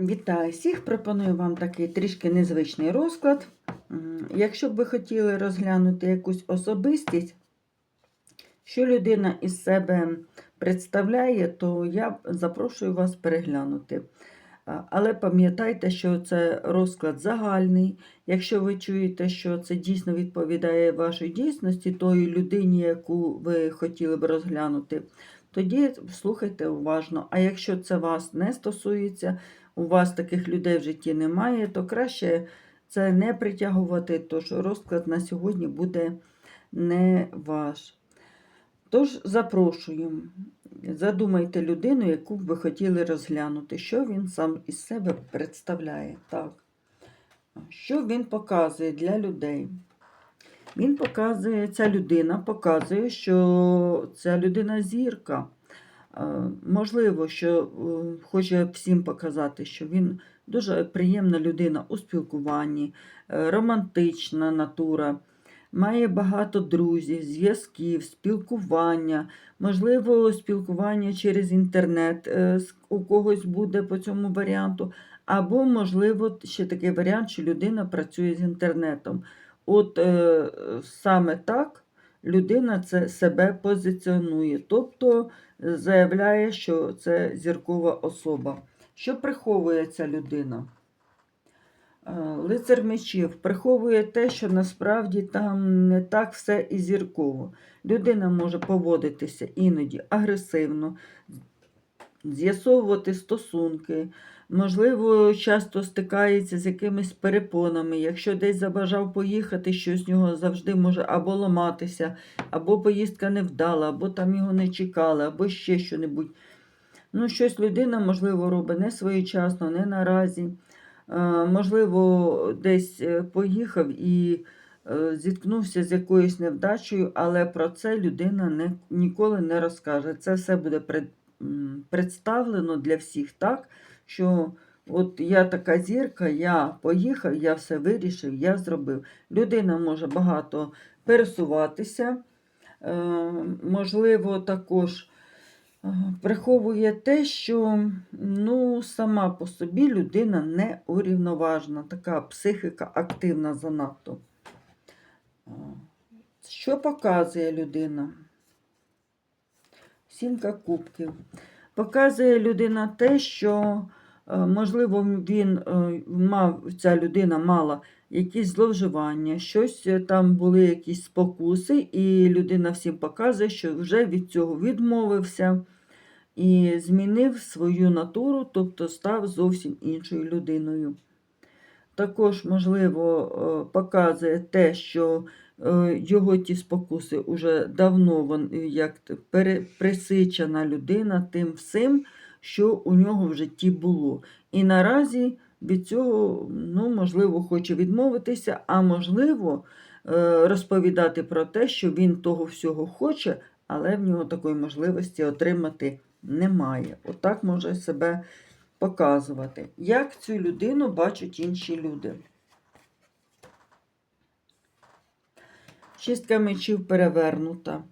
Вітаю всіх! Пропоную вам такий трішки незвичний розклад. Якщо б ви хотіли розглянути якусь особистість, що людина із себе представляє, то я запрошую вас переглянути. Але пам'ятайте, що це розклад загальний. Якщо ви чуєте, що це дійсно відповідає вашій дійсності, тої людині, яку ви хотіли б розглянути, тоді слухайте уважно. А якщо це вас не стосується, у вас таких людей в житті немає, то краще це не притягувати, тож розклад на сьогодні буде не ваш. Тож запрошую, задумайте людину, яку б ви хотіли розглянути, що він сам із себе представляє. Так. Що він показує для людей? Він показує, ця людина показує, що ця людина зірка. Е, Можливо, що е, хоче всім показати, що він дуже приємна людина у спілкуванні, е, романтична натура, має багато друзів, зв'язків, спілкування, можливо, спілкування через інтернет у когось буде по цьому варіанту, або, можливо, ще такий варіант, що людина працює з інтернетом. От саме так людина це себе позиціонує, тобто заявляє, що це зіркова особа. Що приховує ця людина? Е, Лицар мечів приховує те, що насправді там не так все і зірково. Людина може поводитися іноді агресивно, з'ясовувати стосунки, можливо, часто стикається з якимись перепонами. Якщо десь забажав поїхати, щось з нього завжди може або ламатися, або поїздка не вдала, або там його не чекали, або ще що-небудь. Ну, щось людина, можливо, робить не своєчасно, не наразі. Е, Можливо, десь е, поїхав і е, зіткнувся з якоюсь невдачею, але про це людина не, ніколи не розкаже. Це все буде пред, представлено для всіх так, що от я така зірка, я поїхав, я все вирішив, я зробив. Людина може багато пересуватися, е, можливо, також. е, Приховує те, що ну, сама по собі людина не урівноважена, така психіка активна занадто. Е, Що показує людина? Сімка кубків. Показує людина те, що, можливо, він е, мав, ця людина мала якісь зловживання, щось е, там були якісь спокуси, і людина всім показує, що вже від цього відмовився і змінив свою натуру, тобто став зовсім іншою людиною. Також, можливо, е, показує те, що е, його ті спокуси вже давно вон, е, як присичена людина тим всім, що у нього в житті було. І наразі від цього, ну, можливо, хоче відмовитися, а можливо, е, розповідати про те, що він того всього хоче, але в нього такої можливості отримати немає. Отак може себе показувати. Як цю людину бачать інші люди? Шістка мечів перевернута.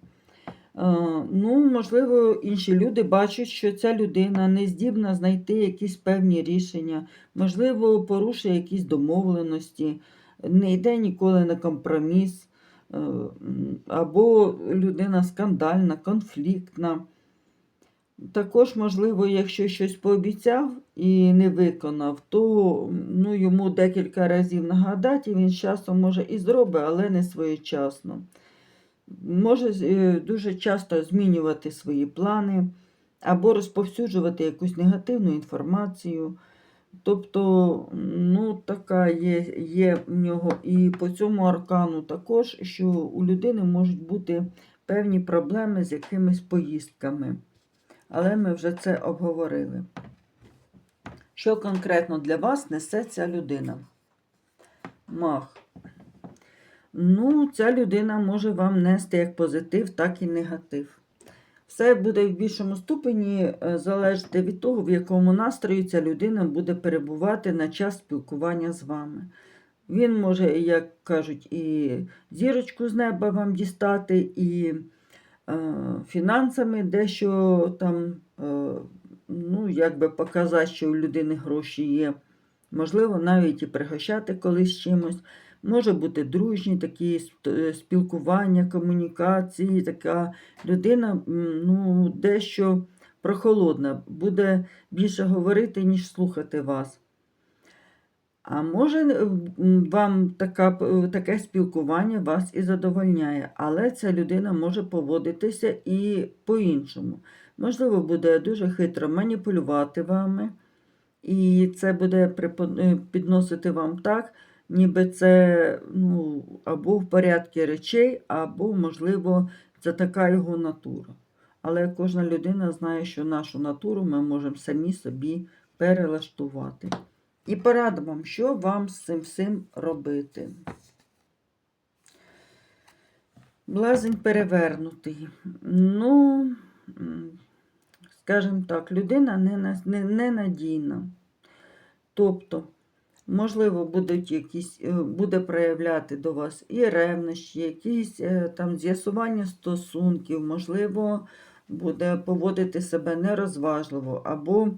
Е, Ну, можливо, інші люди бачать, що ця людина не здібна знайти якісь певні рішення, можливо, порушує якісь домовленості, не йде ніколи на компроміс, е, або людина скандальна, конфліктна. Також, можливо, якщо щось пообіцяв і не виконав, то ну, йому декілька разів нагадати, і він часом може і зробить, але не своєчасно. Може е, дуже часто змінювати свої плани або розповсюджувати якусь негативну інформацію. Тобто, ну, така є, є в нього і по цьому аркану також, що у людини можуть бути певні проблеми з якимись поїздками. Але ми вже це обговорили. Що конкретно для вас несе ця людина? Мах. Ну, ця людина може вам нести як позитив, так і негатив. Все буде в більшому ступені е, залежати від того, в якому настрої ця людина буде перебувати на час спілкування з вами. Він може, як кажуть, і зірочку з неба вам дістати, і е, фінансами дещо там е, ну, якби показати, що у людини гроші є. Можливо, навіть і пригощати колись чимось. Може бути дружні такі е, спілкування, комунікації, така людина ну, дещо прохолодна, буде більше говорити, ніж слухати вас. А може, вам така, таке спілкування вас і задовольняє, але ця людина може поводитися і по-іншому. Можливо, буде дуже хитро маніпулювати вами, і це буде е, підносити вам так, ніби це ну, або в порядку речей, або, можливо, це така його натура. Але кожна людина знає, що нашу натуру ми можемо самі собі перелаштувати. І порада вам, що вам з цим всім робити. Блазень перевернутий. Ну, скажімо так, людина не- ненадійна. Тобто, можливо, будуть якісь, е, буде проявляти до вас і ревнощі, якісь е, там з'ясування стосунків, можливо, буде поводити себе нерозважливо, або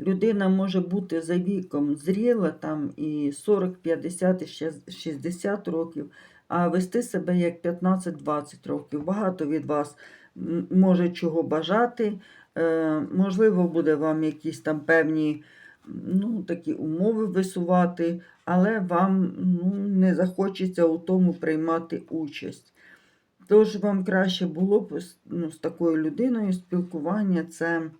людина може бути за віком зріла, там і 40, 50, і 60 років, а вести себе як 15-20 років. Багато від вас може чого бажати. Е, можливо, буде вам якісь там певні ну, такі умови висувати, але вам ну, не захочеться у тому приймати участь. Тож вам краще було б ну, з такою людиною спілкування це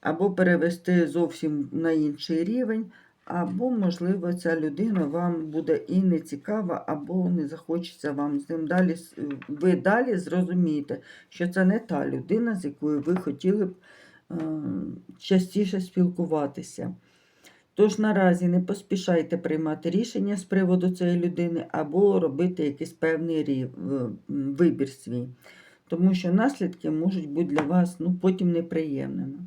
або перевести зовсім на інший рівень, або, можливо, ця людина вам буде і не цікава, або не захочеться вам з ним далі. Ви далі зрозумієте, що це не та людина, з якою ви хотіли б е, частіше спілкуватися. Тож наразі не поспішайте приймати рішення з приводу цієї людини або робити якийсь певний вибір свій, тому що наслідки можуть бути для вас ну, потім неприємними.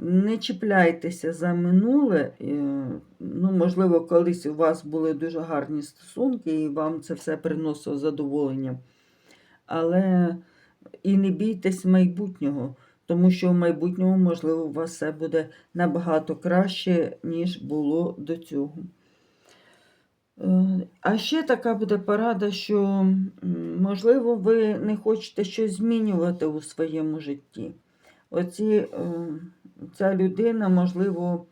Не чіпляйтеся за минуле. е, Ну, можливо, колись у вас були дуже гарні стосунки, і вам це все приносило задоволення. Але і не бійтесь майбутнього, тому що в майбутньому, можливо, у вас все буде набагато краще, ніж було до цього. Е, А ще така буде порада, що, можливо, ви не хочете щось змінювати у своєму житті. Оці, е, ця людина, можливо,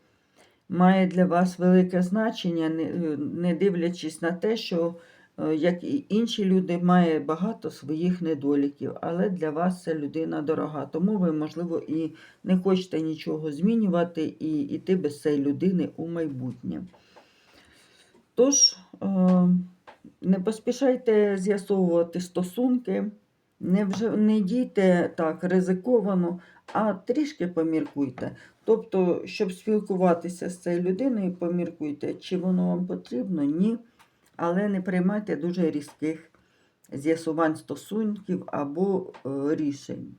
має для вас велике значення, не, дивлячись на те, що, як і інші люди, має багато своїх недоліків, але для вас ця людина дорога. Тому ви, можливо, і не хочете нічого змінювати і йти без цієї людини у майбутнє. Тож, е, не поспішайте з'ясовувати стосунки, не, вже, не дійте так ризиковано, а трішки поміркуйте. Тобто, щоб спілкуватися з цією людиною, поміркуйте, чи воно вам потрібно, ні. Але не приймайте дуже різких з'ясувань стосунків або е, рішень.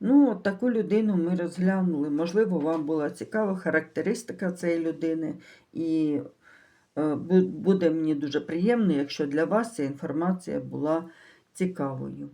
Ну, таку людину ми розглянули. Можливо, вам була цікава характеристика цієї людини, і е, буде мені дуже приємно, якщо для вас ця інформація була цікавою.